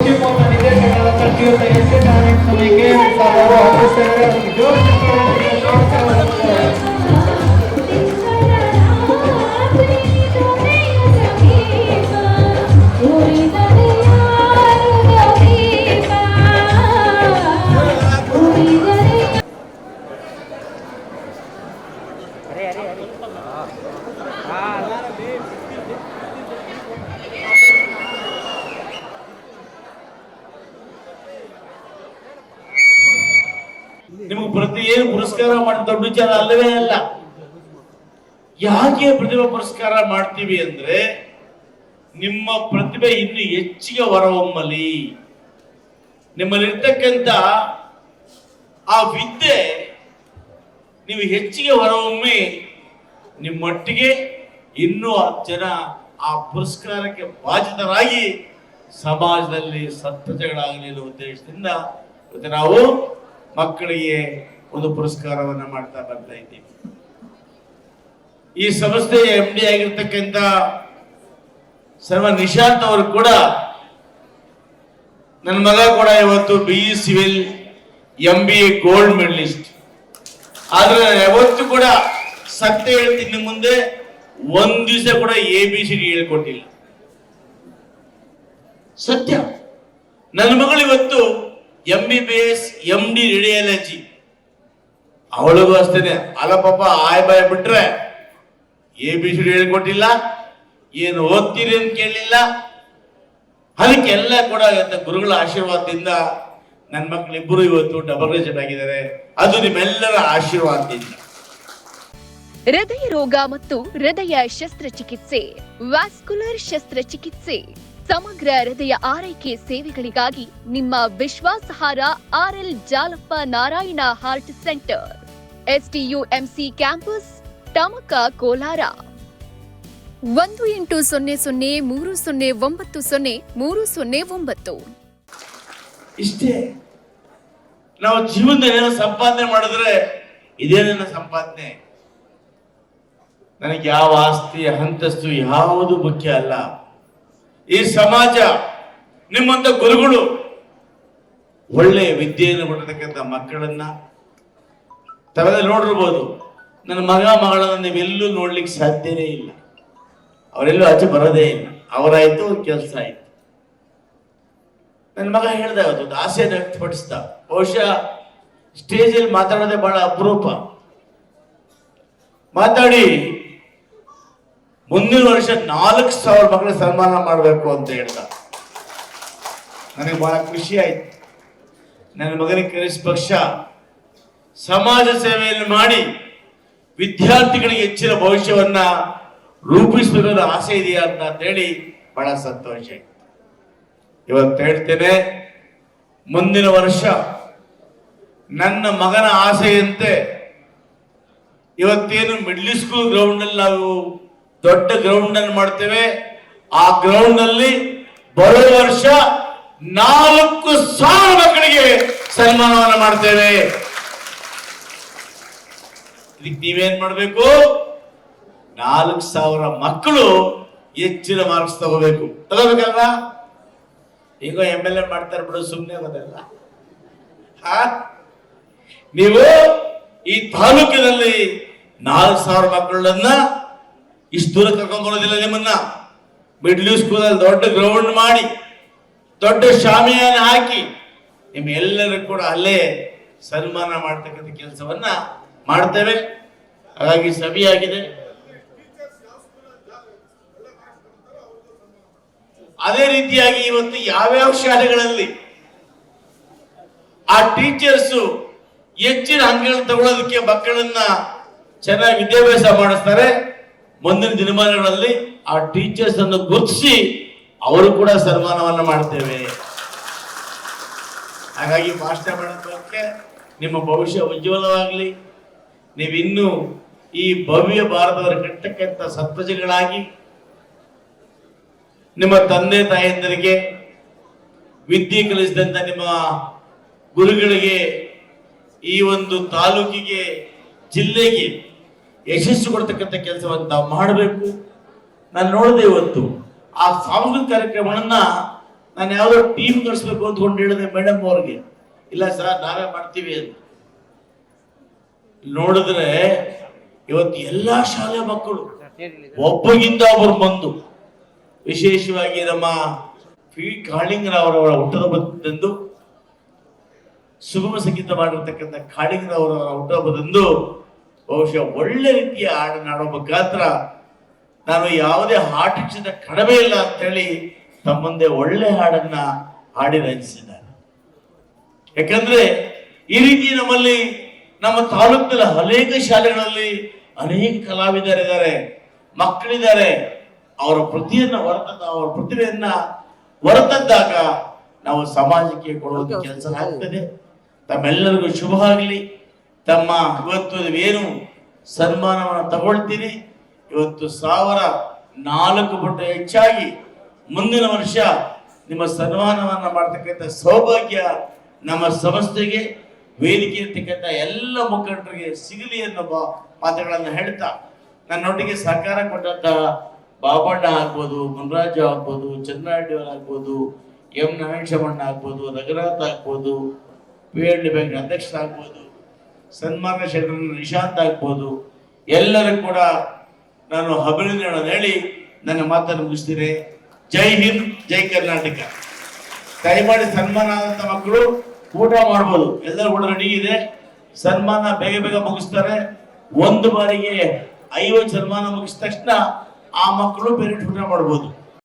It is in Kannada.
Thank you. ಏನು ಪುರಸ್ಕಾರ ಮಾಡಿ ದೊಡ್ಡ ವಿಚಾರ ಅಲ್ಲವೇ ಅಲ್ಲ. ಯಾಕೆ ಪ್ರತಿಭಾ ಪುರಸ್ಕಾರ ಮಾಡ್ತೀವಿ ಅಂದ್ರೆ ನಿಮ್ಮ ಪ್ರತಿಭೆ ಇನ್ನು ಹೆಚ್ಚಿಗೆ ಹೊರಹೊಮ್ಮಲಿ. ನಿಮ್ಮಲ್ಲಿರ್ತಕ್ಕಂಥ ಆ ವಿದ್ಯೆ ನೀವು ಹೆಚ್ಚಿಗೆ ಹೊರಹೊಮ್ಮಿ, ನಿಮ್ಮೊಟ್ಟಿಗೆ ಇನ್ನೂ ಹತ್ತು ಜನ ಆ ಪುರಸ್ಕಾರಕ್ಕೆ ಬಾಧಿತರಾಗಿ ಸಮಾಜದಲ್ಲಿ ಸತ್ಯತೆಗಳಾಗಲಿ ಅನ್ನೋ ಉದ್ದೇಶದಿಂದ ಇವತ್ತು ನಾವು ಮಕ್ಕಳಿಗೆ ಒಂದು ಪುರಸ್ಕಾರವನ್ನ ಮಾಡ್ತಾ ಬರ್ತಾ ಇದ್ದೀವಿ. ಈ ಸಂಸ್ಥೆಯ ಎಂ ಡಿ ಆಗಿರ್ತಕ್ಕಂಥ ಸರ್ವ ನಿಶಾಂತ್ ಅವರು ಕೂಡ ನನ್ನ ಮಗ ಕೂಡ ಇವತ್ತು B E civil M B A gold medalist ಆದ್ರೆ ಯಾವತ್ತು ಯಾವತ್ತೂ ಕೂಡ ಸತ್ಯ ಹೇಳ್ತೀನಿ ಮುಂದೆ ಒಂದ್ ದಿವಸ ಕೂಡ ಎ ಬಿ ಸಿ ಡಿ ಹೇಳ್ಕೊಟ್ಟಿಲ್ಲ. ಸತ್ಯ. ನನ್ನ ಮಗಳು ಇವತ್ತು M B B S M D radiology ಅವಳಿಗೂ ಅಷ್ಟೇನೆ. ಅಲ್ಲ ಪಾಪ, ಆಯ್ ಬಾಯ್ ಬಿಟ್ರೆ ಎ, ಬಿ, ಸಿ ಹೇಳ್ಕೊಟ್ಟಿಲ್ಲ, ಏನು ಓದ್ತೀರಿ ಅಂತ ಕೇಳಲಿಲ್ಲ. ಅದಕ್ಕೆಲ್ಲ ಕೂಡ ಗುರುಗಳ ಆಶೀರ್ವಾದದಿಂದ ನನ್ನ ಮಕ್ಕಳಿಬ್ಬರು ಇವತ್ತು ಡಬಲ್ ರಿಜೆಕ್ಟ್ ಆಗಿದ್ದಾರೆ. ಅದು ನಿಮ್ಮೆಲ್ಲರ ಆಶೀರ್ವಾದದಿಂದ. ಹೃದಯ ರೋಗ ಮತ್ತು ಹೃದಯ ಶಸ್ತ್ರಚಿಕಿತ್ಸೆ, ವ್ಯಾಸ್ಕುಲರ್ ಶಸ್ತ್ರಚಿಕಿತ್ಸೆ, ಸಮಗ್ರ ಹೃದಯ ಆರೈಕೆ ಸೇವೆಗಳಿಗಾಗಿ ನಿಮ್ಮ ವಿಶ್ವಾಸಾರ್ಹ RL Jalappa Narayana heart centre. STUMC campus, Tamaka Kolar. ಒಂದು ಎಂಟು ಸೊನ್ನೆ ಸೊನ್ನೆ ಮೂರು ಸೊನ್ನೆ ಒಂಬತ್ತು ಸೊನ್ನೆ ಮೂರು ಸೊನ್ನೆ ಒಂಬತ್ತು. ಇಷ್ಟೇ. ನಾವು ಜೀವನದಲ್ಲಿ ಏನೋ ಸಂಪಾದನೆ ಮಾಡಿದ್ರೆ ಇದೇ ನನ್ನ ಸಂಪಾದನೆ? ನನಗೆ ಯಾವ ಆಸ್ತಿ ಹಂತಸ್ತು ಯಾವುದು ಮುಖ್ಯ ಅಲ್ಲ. ಈ ಸಮಾಜ, ನಿಮ್ಮಂತ ಗುರುಗಳು ಒಳ್ಳೆ ವಿದ್ಯೆಯನ್ನು ಮಾಡತಕ್ಕಂಥ ಮಕ್ಕಳನ್ನ ತಾವೆಲ್ಲ ನೋಡಿರ್ಬೋದು, ನನ್ನ ಮಗ, ಮಗಳನ್ನು ನೀವೆಲ್ಲೂ ನೋಡ್ಲಿಕ್ಕೆ ಸಾಧ್ಯನೇ ಇಲ್ಲ. ಅವರೆಲ್ಲೂ ಆಚೆ ಬರೋದೇ ಇಲ್ಲ. ಅವರಾಯ್ತು, ಅವ್ರ ಕೆಲಸ ಆಯ್ತು. ನನ್ನ ಮಗ ಹೇಳ್ದೆ, ಅದು ಆಸೆ ಆಸೆಯನ್ನು ವ್ಯಕ್ತಪಡಿಸ್ದ. ಬಹುಶಃ ಸ್ಟೇಜಲ್ಲಿ ಮಾತಾಡೋದೇ ಬಹಳ ಅಪರೂಪ. ಮಾತಾಡಿ, ಮುಂದಿನ ವರ್ಷ ನಾಲ್ಕು ಸಾವಿರ ಮಕ್ಕಳ ಸನ್ಮಾನ ಮಾಡಬೇಕು ಅಂತ ಹೇಳ್ದ. ನನಗೆ ಬಹಳ ಖುಷಿ ಆಯ್ತು. ನನ್ನ ಮಗನಿಗೆ ಕನಿಷ್ಠ ಪಕ್ಷ ಸಮಾಜ ಸೇವೆಯನ್ನು ಮಾಡಿ ವಿದ್ಯಾರ್ಥಿಗಳಿಗೆ ಹೆಚ್ಚಿನ ಭವಿಷ್ಯವನ್ನ ರೂಪಿಸಬೇಕಾದ ಆಸೆ ಇದೆಯಾ ಅಂತ ಹೇಳಿ ಬಹಳ ಸಂತೋಷ ಆಯಿತು. ಇವತ್ತು ಹೇಳ್ತೇನೆ, ಮುಂದಿನ ವರ್ಷ ನನ್ನ ಮಗನ ಆಸೆಯಂತೆ ಇವತ್ತೇನು ಮಿಡ್ಲ್ ಸ್ಕೂಲ್ ಗ್ರೌಂಡ್ ಅಲ್ಲಿ ನಾವು ದೊಡ್ಡ ಗ್ರೌಂಡ್ ಅನ್ನು ಮಾಡ್ತೇವೆ. ಆ ಗ್ರೌಂಡ್ ಅಲ್ಲಿ ಬರುವ ವರ್ಷ ನಾಲ್ಕು ಸಾವಿರ ಮಕ್ಕಳಿಗೆ ಸನ್ಮಾನವನ್ನು ಮಾಡ್ತೇವೆ. ಇದಕ್ಕೆ ನೀವೇನ್ ಮಾಡಬೇಕು? ನಾಲ್ಕು ಸಾವಿರ ಮಕ್ಕಳು ಹೆಚ್ಚಿನ ಮಾರ್ಕ್ಸ್ ತಗೋಬೇಕು. ತಗೋಬೇಕಲ್ವಾ? ಈಗ ಎಂ ಎಲ್ ಎ ಮಾಡ್ತಾರೆ ಬಿಡು ಸುಮ್ಮನೆ ಅದೆಲ್ಲ ನೀವು ಈ ತಾಲೂಕಿನಲ್ಲಿ ನಾಲ್ಕು ಸಾವಿರ ಮಕ್ಕಳನ್ನ ಇಷ್ಟು ದೂರ ಕರ್ಕೊಂಡ್ ನಿಮ್ಮನ್ನ. ಮಿಡ್ಲ್ ಸ್ಕೂಲ್ ಅಲ್ಲಿ ದೊಡ್ಡ ಗ್ರೌಂಡ್ ಮಾಡಿ, ದೊಡ್ಡ ಶಾಮಿಯಾನ ಹಾಕಿ ನಿಮ್ಮ ಎಲ್ಲರೂ ಕೂಡ ಅಲ್ಲೇ ಸನ್ಮಾನ ಮಾಡ್ತಕ್ಕಂಥ ಕೆಲಸವನ್ನ ಮಾಡ್ತೇವೆ. ಹಾಗಾಗಿ ಸಭೆಯಾಗಿದೆ ಅದೇ ರೀತಿಯಾಗಿ ಇವತ್ತು ಯಾವ್ಯಾವ ಶಾಲೆಗಳಲ್ಲಿ ಆ ಟೀಚರ್ಸ್ ಹೆಚ್ಚಿನ ಅಂಕಗಳನ್ನು ತಗೊಳ್ಳೋದಕ್ಕೆ ಮಕ್ಕಳನ್ನ ಚೆನ್ನಾಗಿ ವಿದ್ಯಾಭ್ಯಾಸ ಮಾಡಿಸ್ತಾರೆ. ಮುಂದಿನ ದಿನಮಾನಗಳಲ್ಲಿ ಆ ಟೀಚರ್ಸ್ ಅನ್ನು ಗುರುತಿಸಿ ಅವರು ಕೂಡ ಸನ್ಮಾನವನ್ನು ಮಾಡ್ತೇವೆ. ಹಾಗಾಗಿ ಭಾಷಣ ಮಾಡೋದಕ್ಕೆ ನಿಮ್ಮ ಭವಿಷ್ಯ ಉಜ್ವಲವಾಗಲಿ. ನೀವಿನ್ನೂ ಈ ಭವ್ಯ ಭಾರತವರು ಕಟ್ಟಕ್ಕಂಥ ಸತ್ವಜಗಳಾಗಿ ನಿಮ್ಮ ತಂದೆ ತಾಯಂದರಿಗೆ, ವಿದ್ಯೆ ಕಲಿಸಿದಂತ ನಿಮ್ಮ ಗುರುಗಳಿಗೆ, ಈ ಒಂದು ತಾಲೂಕಿಗೆ, ಜಿಲ್ಲೆಗೆ ಯಶಸ್ಸು ಕೊಡ್ತಕ್ಕಂಥ ಕೆಲಸವನ್ನು ಮಾಡಬೇಕು. ನಾನು ನೋಡಿದೆ ಇವತ್ತು ಆ ಸಾಂಸ್ಕೃತಿಕ ಕಾರ್ಯಕ್ರಮಗಳನ್ನ ನಾನು ಯಾವುದೋ ಟೀಮ್ ಕಳಿಸ್ಬೇಕು ಅಂದ್ಕೊಂಡು ಹೇಳಿದೆ ಮೇಡಮ್ ಅವ್ರಿಗೆ. ಇಲ್ಲ ಸರ್, ನಾವೇ ಮಾಡ್ತೀವಿ ಅಂತ. ನೋಡಿದ್ರೆ ಇವತ್ತು ಎಲ್ಲಾ ಶಾಲೆ ಮಕ್ಕಳು ಒಬ್ಬಗಿಂತ ಒಬ್ಬರು ಬಂದು ವಿಶೇಷವಾಗಿ ನಮ್ಮ ಪಿ ಕಾಳಿಂಗರವರವರ ಹುಟ್ಟದ ಬಂದು ಸುಗಮ ಸಂಗೀತ ಮಾಡಿರ್ತಕ್ಕಂಥ ಕಾಳಿಂಗರವರವರ ಹುಟ್ಟಹಬ್ಬದಂದು ಬಹುಶಃ ಒಳ್ಳೆ ರೀತಿಯ ಹಾಡನ್ನು ಆಡೋ ಮುಖಾಂತರ ನಾನು ಯಾವುದೇ ಆಟಿಸಿದ ಕಡಿಮೆ ಇಲ್ಲ ಅಂತೇಳಿ ಹೇಳಿ ತಮ್ಮಂದೆ ಒಳ್ಳೆ ಹಾಡನ್ನ ಹಾಡಿ ರಚಿಸಿದ್ದಾರೆ ಯಾಕಂದ್ರೆ ಈ ರೀತಿ ನಮ್ಮಲ್ಲಿ ನಮ್ಮ ತಾಲೂಕಿನ ಅನೇಕ ಶಾಲೆಗಳಲ್ಲಿ ಅನೇಕ ಕಲಾವಿದರಿದ್ದಾರೆ ಮಕ್ಕಳಿದ್ದಾರೆ. ಅವರ ಪ್ರತಿಯನ್ನ ಹೊರತಂದ ಅವರ ಪ್ರತಿಭೆಯನ್ನ ಹೊರತಂದಾಗ ನಾವು ಸಮಾಜಕ್ಕೆ ಕೊಡುವಂತ ಕೆಲಸ ಆಗ್ತದೆ. ತಮ್ಮೆಲ್ಲರಿಗೂ ಶುಭ ಆಗಲಿ. ತಮ್ಮ ಇವತ್ತು ಏನು ಸನ್ಮಾನವನ್ನು ತಗೊಳ್ತೀನಿ ಇವತ್ತು ಸಾವಿರ ನಾಲ್ಕು ಪಟ್ಟು ಹೆಚ್ಚಾಗಿ ಮುಂದಿನ ವರ್ಷ ನಿಮ್ಮ ಸನ್ಮಾನವನ್ನ ಮಾಡ್ತಕ್ಕಂಥ ಸೌಭಾಗ್ಯ ನಮ್ಮ ಸಂಸ್ಥೆಗೆ. ವೇದಿಕೆ ಇರ್ತಕ್ಕಂಥ ಎಲ್ಲ ಮುಖಂಡರಿಗೆ ಸಿಗಲಿ ಎನ್ನುವ ಮಾತುಗಳನ್ನು ಹೇಳ್ತಾ, ನನ್ನೊಟ್ಟಿಗೆ ಸಹಕಾರ ಕೊಟ್ಟಂತ ಬಾಬಣ್ಣ ಆಗ್ಬೋದು ಮುನ್ರಾಜು ಆಗ್ಬೋದು ಚಂದ್ರಾಡಿಯವ್ರು ಆಗ್ಬೋದು, ಎಂ ನಾರಾಯಣಶಮಣ್ಣ ಆಗ್ಬೋದು ರಘುನಾಥ್ ಆಗ್ಬೋದು ಪಿ ಎಲ್ ಡಿ ಬ್ಯಾಂಕ್ ಅಧ್ಯಕ್ಷ ಆಗ್ಬೋದು ಸನ್ಮಾನ ಶೇಖರ ನಿಶಾಂತ್ ಆಗ್ಬೋದು, ಎಲ್ಲರೂ ಕೂಡ ನಾನು ಅಭಿನಂದನೆಗಳನ್ನು ಹೇಳಿ ನನ್ನ ಮಾತನ್ನು ಮುಗಿಸ್ತೀನಿ. ಜೈ ಹಿಂದ್, ಜೈ ಕರ್ನಾಟಕ. ದಯಮಾಡಿ ಸನ್ಮಾನ ಆದಂಥ ಮಕ್ಕಳು ಊಟ ಮಾಡ್ಬೋದು. ಎಲ್ಲರೂ ಕೂಡ ರೆಡಿ ಇದೆ. ಸನ್ಮಾನ ಬೇಗ ಬೇಗ ಮುಗಿಸ್ತಾರೆ. ಒಂದು ಬಾರಿಗೆ ಐವತ್ತು ಸನ್ಮಾನ ಮುಗಿಸಿದ ತಕ್ಷಣ ಆ ಮಕ್ಕಳು ಬೇರೆ ಊಟ ಮಾಡ್ಬೋದು.